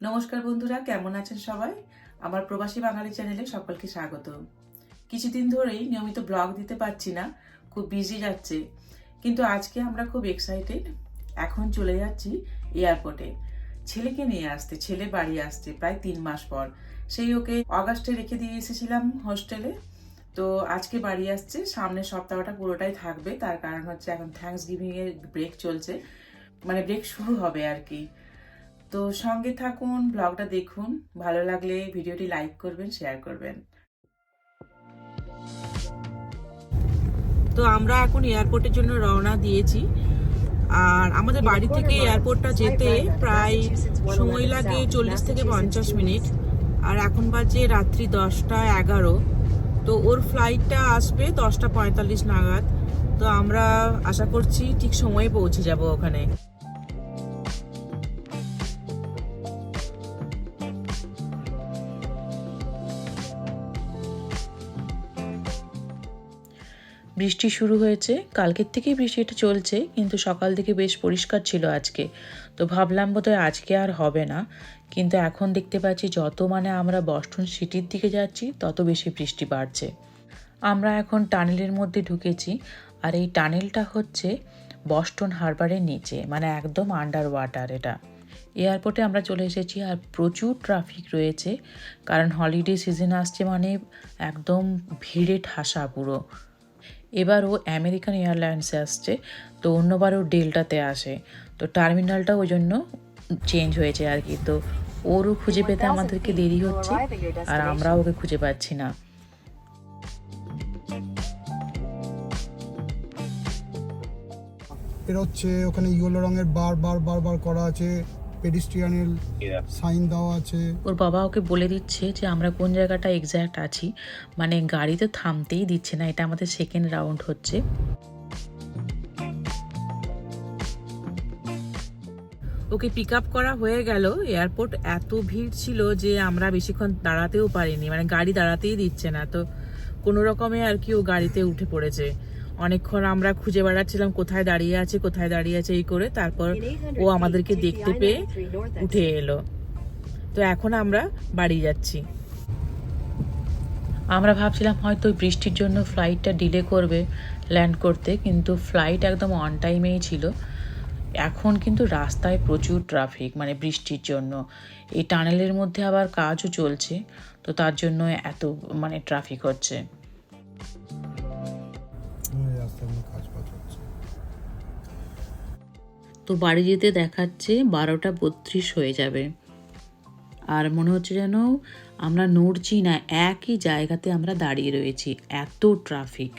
নমস্কার বন্ধুরা, কেমন আছেন সবাই? আমার প্রবাসী বাঙালি চ্যানেলে সকলকে স্বাগত। কিছুদিন ধরেই নিয়মিত ব্লগ দিতে পারছি না, খুব বিজি যাচ্ছে। কিন্তু আজকে আমরা খুব এক্সাইটেড এখন চলে যাচ্ছি এয়ারপোর্টে ছেলেকে নিয়ে আসতে, ছেলে বাড়ি আসছে প্রায় তিন মাস পর। সেই ওকে অগাস্টে রেখে দিয়ে এসেছিলাম হোস্টেলে তো আজকে বাড়ি আসছে, সামনের সপ্তাহটা পুরোটাই থাকবে। তার কারণ হচ্ছে এখন থ্যাঙ্কস গিভিং এর ব্রেক চলছে। মানে ব্রেক শুরু হবে আর কি। তো সঙ্গে থাকুন ব্লগটা দেখুন ভালো লাগলে ভিডিওটি লাইক করবেন শেয়ার করবেন। তো আমরা এখন এয়ারপোর্টের জন্য রওনা দিয়েছি। আর আমাদের বাড়ি থেকে এয়ারপোর্টটা যেতে প্রায় সময় লাগে চল্লিশ থেকে পঞ্চাশ মিনিট। আর এখন বাজে রাত্রি দশটা এগারো। তো ওর ফ্লাইটটা আসবে দশটা পঁয়তাল্লিশ নাগাদ। তো আমরা আশা করছি ঠিক সময়ে পৌঁছে যাব ওখানে। বৃষ্টি শুরু হয়েছে। কালকের থেকেই বৃষ্টিটা চলছে, কিন্তু সকাল থেকে বেশ পরিষ্কার ছিল আজকে। তো ভাবলাম বোধহয় আজকে আর হবে না। কিন্তু এখন দেখতে পাচ্ছি যত মানে আমরা বস্টন সিটির দিকে যাচ্ছি, তত বেশি বৃষ্টি বাড়ছে। আমরা এখন টানেলের মধ্যে ঢুকেছি, আর এই টানেলটা হচ্ছে বস্টন হারবারের নিচে মানে একদম আন্ডার ওয়াটার এটা। এয়ারপোর্টে আমরা চলে এসেছি, আর প্রচুর ট্রাফিক রয়েছে, কারণ হলিডে সিজন আসছে মানে একদম ভিড়ে ঠাসা পুরো। এবার ও আমেরিকান এয়ারলাইন্সে আসছে, তো অন্যবার ও ডেল্টাতে আসে। তো টার্মিনালটা ওই জন্য চেঞ্জ হয়েছে আর কি। তো ওরও খুঁজে পেতে আমাদেরকে দেরি হচ্ছে আর আমরাও ওকে খুঁজে পাচ্ছি না। হচ্ছে ওখানে ইয়েলো রঙের বার বার বার বার করা আছে। পেডিস্ট্রিয়ানের সাইন দেওয়া আছে। ওর বাবা ওকে বলে দিচ্ছে যে আমরা কোন জায়গাটা এক্স্যাক্ট আছি? মানে গাড়িতে থামতেই দিচ্ছে না এটা আমাদের সেকেন্ড রাউন্ড হচ্ছে। ওকে পিক আপ করা হয়ে গেল। এয়ারপোর্ট এত ভিড় ছিল যে আমরা বেশিক্ষণ দাঁড়াতেও পারিনি। মানে গাড়ি দাঁড়াতেই দিচ্ছে না। তো কোনো রকমে আর কি ও গাড়িতে উঠে পড়েছে। অনেকক্ষণ আমরা খুঁজে বেড়াচ্ছিলাম কোথায় দাঁড়িয়ে আছে, কোথায় দাঁড়িয়ে আছে এই করে। তারপর ও আমাদেরকে দেখতে পেয়ে উঠে এলো। তো এখন আমরা বাড়ি যাচ্ছি। আমরা ভাবছিলাম হয়তো বৃষ্টির জন্য ফ্লাইটটা ডিলে করবে ল্যান্ড করতে, কিন্তু ফ্লাইট একদম অন টাইমেই ছিল। এখন কিন্তু রাস্তায় প্রচুর ট্রাফিক মানে বৃষ্টির জন্য। এই টানেলের মধ্যে আবার কাজও চলছে, তো তার জন্য এত মানে ট্রাফিক হচ্ছে। তো বাড়ি যেতে দেখাচ্ছে বারোটা বত্রিশ হয়ে যাবে। আর মনে হচ্ছে যেন আমরা নড়ছি না, একই জায়গাতে আমরা দাঁড়িয়ে রয়েছি, এত traffic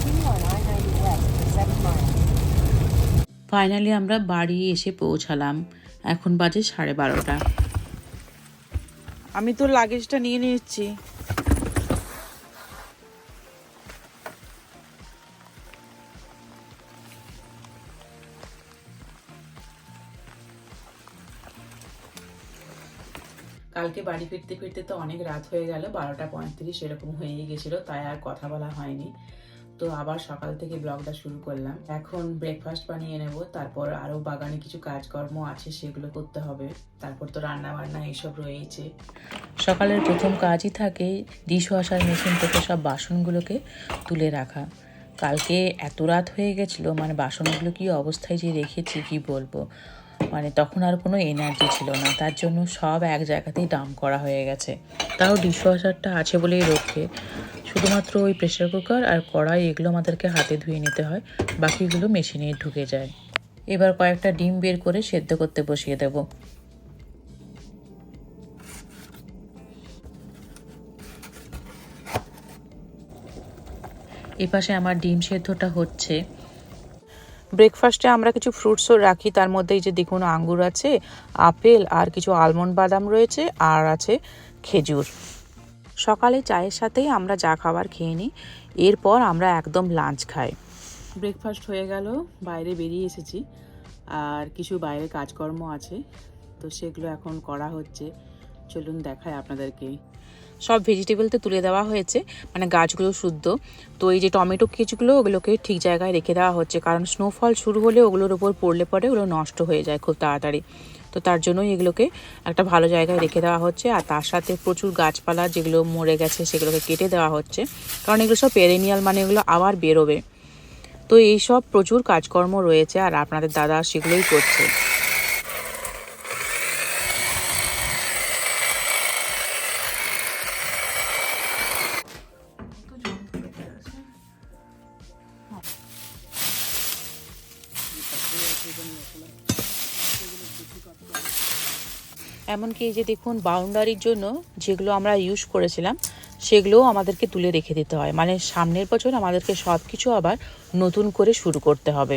Continue on I-90 west for seven miles. Finally আমরা বাড়ি এসে পৌঁছালাম, এখন বাজে সাড়ে বারোটা। আমি তো লাগেজটা নিয়ে নিচ্ছি। কালকে বাড়ি ফিরতে ফিরতে তো অনেক রাত হয়ে গেল, বারোটা পঁয়ত্রিশ এরকম হয়েই গেছিল, তাই আর কথা বলা হয়নি। তো আবার সকাল থেকে ব্লগটা শুরু করলাম। এখন ব্রেকফাস্ট বানিয়ে নেব, তারপর আরও বাগানে কিছু কাজকর্ম আছে, সেগুলো করতে হবে। তারপর তো রান্না বান্না এইসব রয়েছে সকালের প্রথম কাজই থাকে ডিশ ওয়াশার মেশিন থেকে সব বাসনগুলোকে তুলে রাখা। কালকে এত রাত হয়ে গেছিল মানে বাসনগুলো কি অবস্থায় যে রেখেছি, কি বলব? মানে তখন আর কোনো এনার্জি ছিল না। তার জন্য সব এক জায়গাতেই ডাম করা হয়ে গেছে। তাও ডিশওয়াশারটা আছে বলেই রক্ষে। শুধুমাত্র ওই প্রেশার কুকার আর কড়াই এগুলো আমাদেরকে হাতে ধুয়ে নিতে হয়। বাকিগুলো মেশিনে ঢুকে যায়। এবার কয়েকটা ডিম বের করে সেদ্ধ করতে বসিয়ে দেব। এপাশে আমার ডিম সেদ্ধটা হচ্ছে। ব্রেকফাস্টে আমরা কিছু ফ্রুটসও রাখি। তার মধ্যে এই যে দেখুন, আঙ্গুর আছে, আপেল, আর কিছু আলমন্ড বাদাম রয়েছে, আর আছে খেজুর। সকালে চায়ের সাথেই আমরা যা খাবার খেয়ে নিই, এরপর আমরা একদম লাঞ্চ খাই। ব্রেকফাস্ট হয়ে গেল, বাইরে বেরিয়ে এসেছি, আর কিছু বাইরে কাজকর্ম আছে, তো সেগুলো এখন করা হচ্ছে। চলুন দেখায় আপনাদেরকে। সব ভেজিটেবলতে তুলে দেওয়া হয়েছে। মানে গাছগুলো শুদ্ধ। তো এই যে টমেটো কিছুগুলো, ওগুলোকে ঠিক জায়গায় রেখে দেওয়া হচ্ছে। কারণ স্নোফল শুরু হলে ওগুলোর ওপর পড়লে পরে ওগুলো নষ্ট হয়ে যায় খুব তাড়াতাড়ি। তো তার জন্যই এগুলোকে একটা ভালো জায়গায় রেখে দেওয়া হচ্ছে। আর তার সাথে প্রচুর গাছপালা যেগুলো মরে গেছে, সেগুলোকে কেটে দেওয়া হচ্ছে। কারণ এগুলো সব পেরেনিয়াল মানে এগুলো আবার বেরোবে। তো এই সব প্রচুর কাজকর্ম রয়েছে। আর আপনাদের দাদা সেগুলোই করছে। এমনকি এই যে দেখুন বাউন্ডারির জন্য যেগুলো আমরা ইউজ করেছিলাম, সেগুলোও আমাদেরকে তুলে রেখে দিতে হয়। মানে সামনের বছর আমাদেরকে সব কিছু আবার নতুন করে শুরু করতে হবে।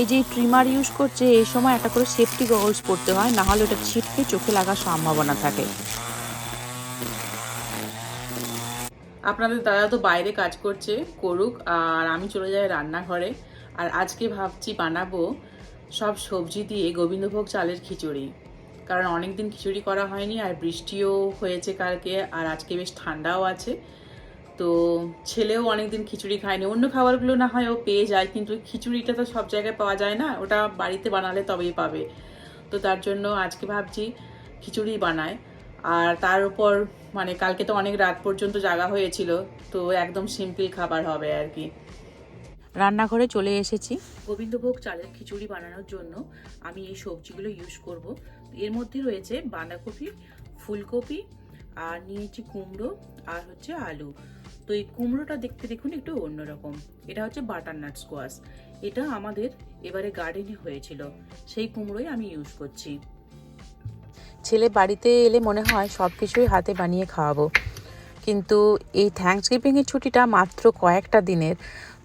এই যে ট্রিমার ইউজ করছে, এই সময় একটা করে সেফটি গগলস পরতে হয়, না হলে ওটা ছিটকে চোখে লাগার সম্ভাবনা থাকে। আপনাদের দাদা তো বাইরে কাজ করছে, করুক, আর আমি চলে যাই রান্নাঘরে। আর আজকে ভাবছি বানাবো সব সবজি দিয়ে গোবিন্দভোগ চালের খিচুড়ি। কারণ অনেক দিন খিচুড়ি করা হয়নি, আর বৃষ্টিও হয়েছে কালকে, আর আজকে বেশ ঠান্ডাও আছে। তো ছেলেও অনেকদিন খিচুড়ি খায়নি, অন্য খাবারগুলো না হয় ও পেয়ে যায়, কিন্তু খিচুড়িটা তো সব জায়গায় পাওয়া যায় না, ওটা বাড়িতে বানালে তবেই পাবে। তো তার জন্য আজকে ভাবছি খিচুড়ি বানায়। আর তার উপর মানে কালকে তো অনেক রাত পর্যন্ত জাগা হয়েছিল তো একদম সিম্পল খাবার হবে আর কি। রান্নাঘরে চলে এসেছি। গোবিন্দভোগ চালের খিচুড়ি বানানোর জন্য আমি এই সবজিগুলো ইউজ করব। এর মধ্যে রয়েছে বাঁধাকপি ফুলকপি আর নিয়েছি কুমড়ো আর হচ্ছে আলু। তো এই কুমড়োটা দেখতে দেখুন একটু অন্যরকম। এটা হচ্ছে বাটারনাট স্কোয়াশ এটা আমাদের এবারে গার্ডেনে হয়েছিল। সেই কুমড়োই আমি ইউজ করছি। ছেলে বাড়িতে এলে মনে হয় সব কিছুই হাতে বানিয়ে খাওয়াবো। কিন্তু এই থ্যাঙ্কস গিভিংয়ের ছুটিটা মাত্র কয়েকটা দিনের,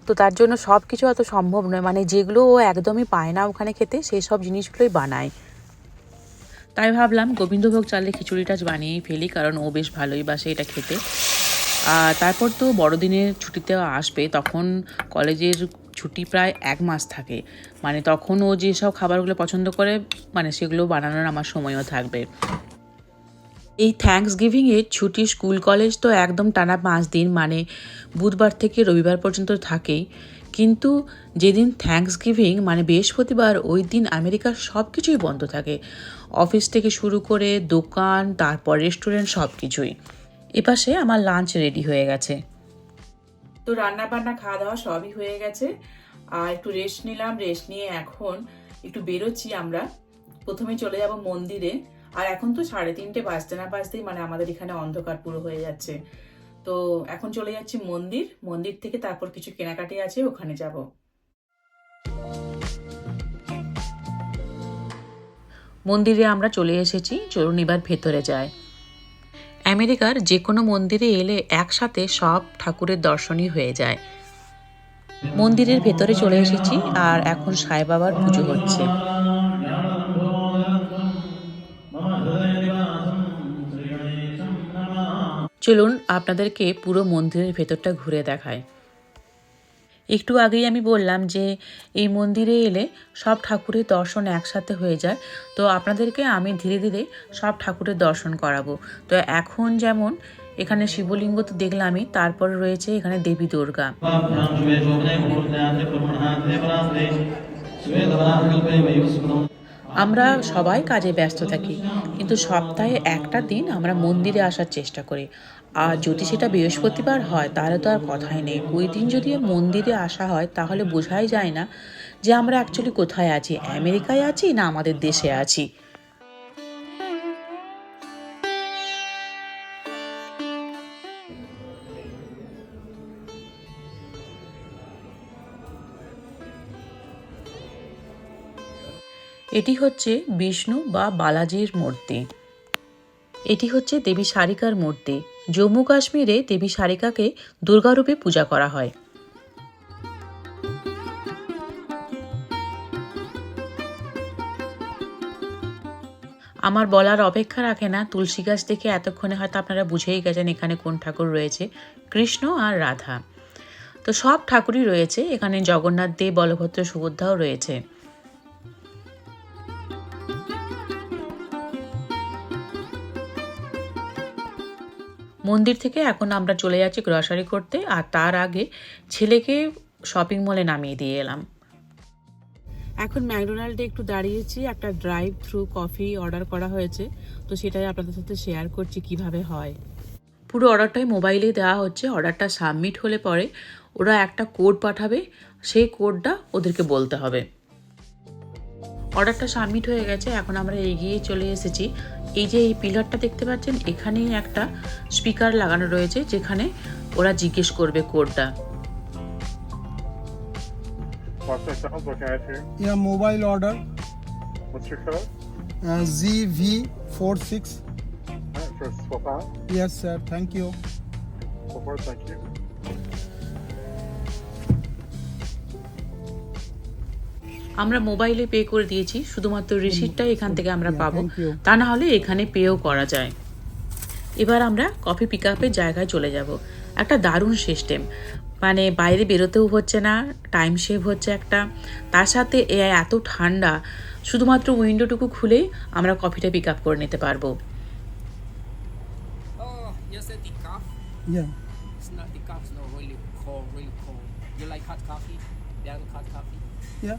তো তার জন্য সব কিছু অত সম্ভব নয়। মানে যেগুলো ও একদমই পায় না ওখানে খেতে, সেই সব জিনিসগুলোই বানায়। তাই ভাবলাম গোবিন্দভোগ চালের খিচুড়িটা বানিয়েই ফেলি, কারণ ও বেশ ভালোই বাসে এটা খেতে। আর তারপর তো বড়দিনের ছুটিতে আসবে, তখন কলেজের ছুটি প্রায় এক মাস থাকে। মানে তখন ও যেসব খাবারগুলো পছন্দ করে মানে সেগুলো বানানোর আমার সময়ও থাকবে। এই থ্যাঙ্কস গিভিংয়ে ছুটি স্কুল, কলেজ তো একদম টানা পাঁচ দিন মানে বুধবার থেকে রবিবার পর্যন্ত থাকেই। কিন্তু যেদিন থ্যাঙ্কস গিভিং মানে বৃহস্পতিবার, ওই দিন আমেরিকার সব কিছুই বন্ধ থাকে। অফিস থেকে শুরু করে দোকান, তারপর রেস্টুরেন্ট সব কিছুই এপাশে আমার লাঞ্চ রেডি হয়ে গেছে। তো রান্না বান্না খাওয়া দাওয়া সবই হয়ে গেছে। আর একটু রেস্ট নিলাম রেস্ট নিয়ে এখন একটু বেরোচ্ছি আমরা। প্রথমে চলে যাব মন্দিরে। আর এখন তো সাড়ে তিনটে বাজতে না বাজতেই মানে আমাদের এখানে অন্ধকার পুরো হয়ে যাচ্ছে। তো এখন চলে যাচ্ছি মন্দির। মন্দির থেকে তারপর কিছু কেনাকাটি আছে, ওখানে যাব। মন্দিরে আমরা চলে এসেছি। চলুন এবার ভেতরে যাই। আমেরিকার যে কোনো মন্দিরে এলে একসাথে সব ঠাকুরের দর্শনই হয়ে যায়। মন্দিরের ভেতরে চলে এসেছি আর এখন সাই বাবার পুজো হচ্ছে। চলুন আপনাদেরকে পুরো মন্দিরের ভেতরটা ঘুরে দেখায় একটু আগেই আমি বললাম যে এই মন্দিরে এলে সব ঠাকুরের দর্শন একসাথে হয়ে যায়। তো আপনাদেরকে আমি ধীরে ধীরে সব ঠাকুরের দর্শন করাবো। তো এখন যেমন এখানে শিবলিঙ্গ তো দেখলামই, তারপর রয়েছে এখানে দেবী দুর্গা। আমরা সবাই কাজে ব্যস্ত থাকি, কিন্তু সপ্তাহে একটা দিন আমরা মন্দিরে আসার চেষ্টা করি। আর যদি সেটা বৃহস্পতিবার হয়, তাহলে তো আর কথাই নেই। ওই দিন যদি মন্দিরে আসা হয়, তাহলে বোঝাই যায় না যে আমরা অ্যাকচুয়ালি কোথায় আছি। আমেরিকায় আছি না আমাদের দেশে আছি? এটি হচ্ছে বিষ্ণু বা বালাজির মূর্তি। এটি হচ্ছে দেবী সারিকার মূর্তি। জম্মু কাশ্মীরে দেবী সারিকাকে দুর্গারূপে পূজা করা হয়। আমার বলার অপেক্ষা রাখে না, তুলসী গাছ দেখে এতক্ষণে হয়তো আপনারা বুঝেই গেছেন এখানে কোন ঠাকুর রয়েছে, কৃষ্ণ আর রাধা। তো সব ঠাকুরই রয়েছে, এখানে জগন্নাথ দেব, বলভদ্র সুভদ্রাও রয়েছে। মন্দির থেকে এখন আমরা চলে যাচ্ছি গ্রসারি করতে আর তার আগে ছেলেকে শপিং মলে নামিয়ে দিয়ে এলাম। এখন ম্যাকডোনাল্ডে একটু দাঁড়িয়েছি একটা ড্রাইভ থ্রু কফি অর্ডার করা হয়েছে তো সেটাই আপনাদের সাথে শেয়ার করছি কীভাবে হয়। পুরো অর্ডারটাই মোবাইলে দেওয়া হচ্ছে অর্ডারটা সাবমিট হলে পরে ওরা একটা কোড পাঠাবে সেই কোডটা ওদেরকে বলতে হবে। অর্ডারটা সাবমিট হয়ে গেছে এখন আমরা এগিয়ে চলে এসেছি এই যে এই পিলারটা দেখতে পাচ্ছেন এখানেই একটা স্পিকার লাগানো রয়েছে যেখানে ওরা জিজ্ঞেস করবে কোডটা। Mobile order G V four six sir thank you আমরা মোবাইলে পে করে দিয়েছি শুধুমাত্র রিসিপ্টটাই এখান থেকে আমরা পাবো। তা না হলে এখানে পেও করা যায়। এবার আমরা কফি পিক আপের জায়গায় চলে যাব। একটা দারুণ সিস্টেম মানে বাইরে বেরোতেও হচ্ছে না টাইম সেভ হচ্ছে একটা। তার সাথে এ এত ঠান্ডা শুধুমাত্র উইন্ডোটুকু খুলেই আমরা কফিটা পিক আপ করে নিতে পারব। Oh. Yeah.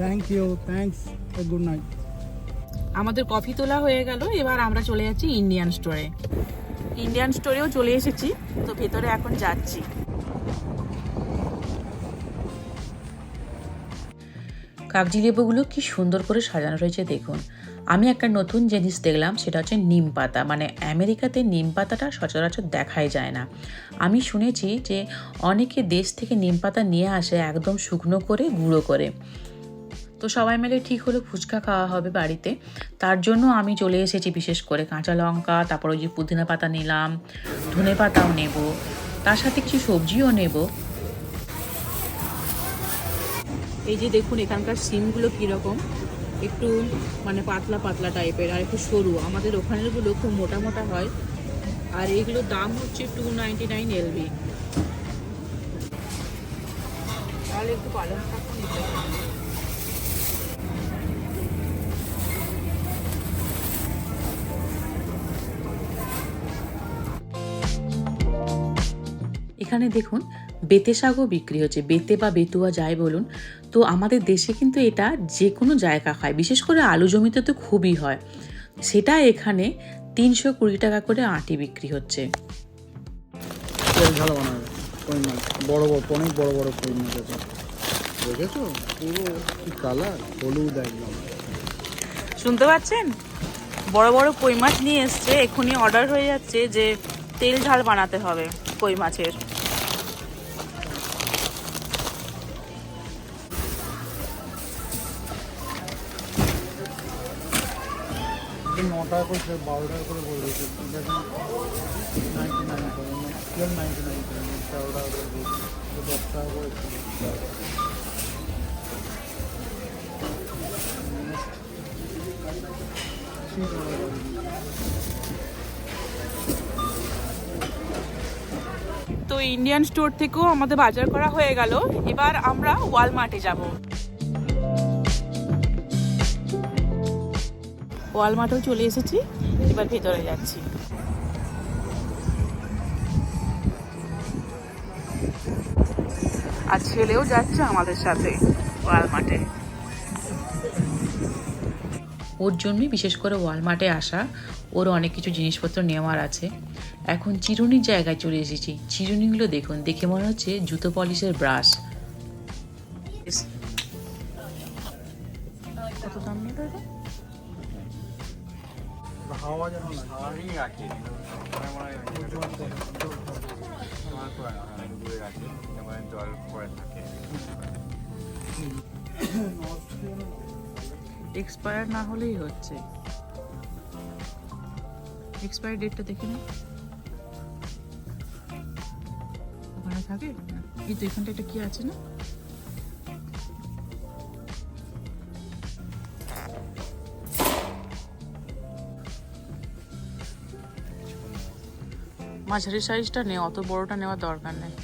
Thank you Thanks. Good night আমাদের কফি তোলা হয়ে গেল এবার আমরা চলে যাচ্ছি ইন্ডিয়ান স্টোরে ইন্ডিয়ান স্টোরেও চলে এসেছি তো ভেতরে এখন যাচ্ছি। কাগজি লেবুগুলো কি সুন্দর করে সাজানো রয়েছে দেখুন। আমি একটা নতুন জিনিস দেখলাম সেটা হচ্ছে নিম পাতা। মানে আমেরিকাতে নিম পাতাটা সচরাচর দেখাই যায় না। আমি শুনেছি যে অনেকে দেশ থেকে নিম পাতা নিয়ে আসে একদম শুকনো করে গুঁড়ো করে। তো সবাই মিলে ঠিক হলো ফুচকা খাওয়া হবে বাড়িতে। তার জন্য আমি চলে এসেছি বিশেষ করে কাঁচা লঙ্কা, তারপর ওই যে পুদিনা পাতা নিলাম, ধনে পাতাও নেব, তার সাথে কিছু সবজিও নেব। এই যে দেখুন এখানকার সিমগুলো কীরকম, একটু মানে পাতলা পাতলা টাইপের আর একটু সরু। আমাদের ওখানেরগুলো খুব মোটা মোটা হয়। আর এইগুলোর দাম হচ্ছে টু নাইনটি নাইন এলবি তাহলে একটু পালং শাকও এখানে দেখুন বেতে শাকও বিক্রি হচ্ছে। বেতে বা বেতুয়া যায় বলুন তো আমাদের দেশে কিন্তু এটা যে কোনো জায়গা হয়। বিশেষ করে আলু জমিতে তো খুবই হয়। সেটা এখানে তিনশো কুড়ি টাকা করে আটি বিক্রি হচ্ছে। তেল বানাবে কই মাছ? বড় বড় অনেক বড় বড় কই মাছ আছে। দেখেছ? পুরো কি কালার হলুদ একদম। শুনতে পাচ্ছেন? বড় বড় কই মাছ নিয়ে এসছে। এক্ষুনি অর্ডার হয়ে যাচ্ছে যে তেল ঝাল বানাতে হবে কই মাছের। করে করে নাইনটি নাইন করে? ঠিক তো ইন্ডিয়ান স্টোর থেকেও আমাদের বাজার করা হয়ে গেল। এবার আমরা ওয়ালমার্টে যাব। ওয়ালমার্টেও চলে এসেছি, এবার ভেতরে যাচ্ছি। আর ছেলেও যাচ্ছে আমাদের সাথে ওয়ালমার্টে। ওর জন্যই বিশেষ করে ওয়ালমার্টে আসা, ওর অনেক কিছু জিনিসপত্র নেওয়ার আছে। এখন চিরুনির জায়গায় চলে এসেছি। চিরুনিগুলো দেখুন, দেখে মনে হচ্ছে জুতো পলিশের ব্রাশ। হাওয়া যেন লাগে এক্সপায়ার না হলেই হচ্ছে। এক্সপায়ারি ডেটটা দেখে না। ওখানে থাকে। এই এখানটা একটা কি আছে না? মাঝারি সাইজটা নে অত বড়টা নেওয়ার দরকার নেই।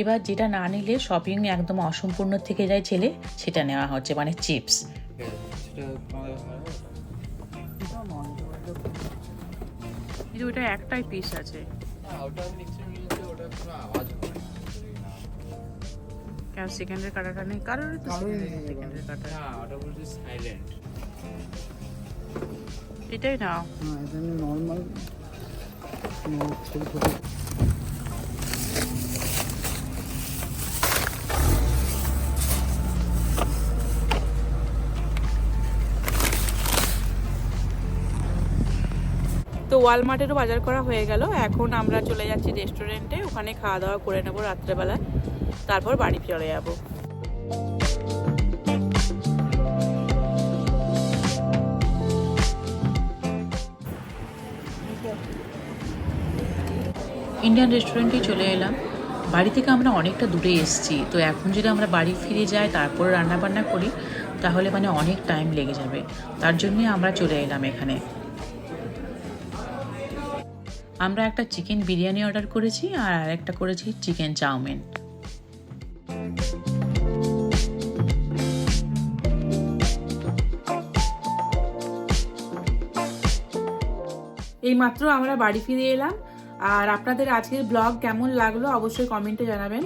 এবার যেটা না নিলে শপিং একদম অসম্পূর্ণ থেকে যায় ছেলে সেটা নেওয়া হচ্ছে মানে চিপস কিন্তু ওটা একটাই পিস আছে। কোনো সেকেন্ডের কাটাটা নেই? কারোর তো কারোরই নেই এবার। সেকেন্ডের কাটা না ওটা বলছে সাইলেন্ট এটাই নাও। না এটা নর্মাল ছোটো ছোটো। ওয়ালমার্টেরও বাজার করা হয়ে গেল। এখন আমরা চলে যাচ্ছি রেস্টুরেন্টে ওখানে খাওয়া দাওয়া করে নেব রাত্রেবেলা তারপর বাড়ি চলে যাব। ইন্ডিয়ান রেস্টুরেন্টে চলে এলাম। বাড়ি থেকে আমরা অনেকটা দূরে এসেছি। তো এখন যদি আমরা বাড়ি ফিরে যাই, তারপর রান্না বান্না করি, তাহলে মানে অনেক টাইম লেগে যাবে। তার জন্যই আমরা চলে এলাম এখানে। আমরা একটা চিকেন বিরিয়ানি অর্ডার করেছি আর আরেকটা করেছি চিকেন চাউমিন। এই মাত্র আমরা বাড়ি ফিরে এলাম। আর আপনাদের আজকের ব্লগ কেমন লাগল অবশ্যই কমেন্টে জানাবেন।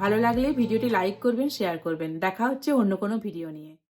ভালো লাগলে ভিডিওটি লাইক করবেন শেয়ার করবেন। দেখা হচ্ছে অন্য কোনো ভিডিও নিয়ে।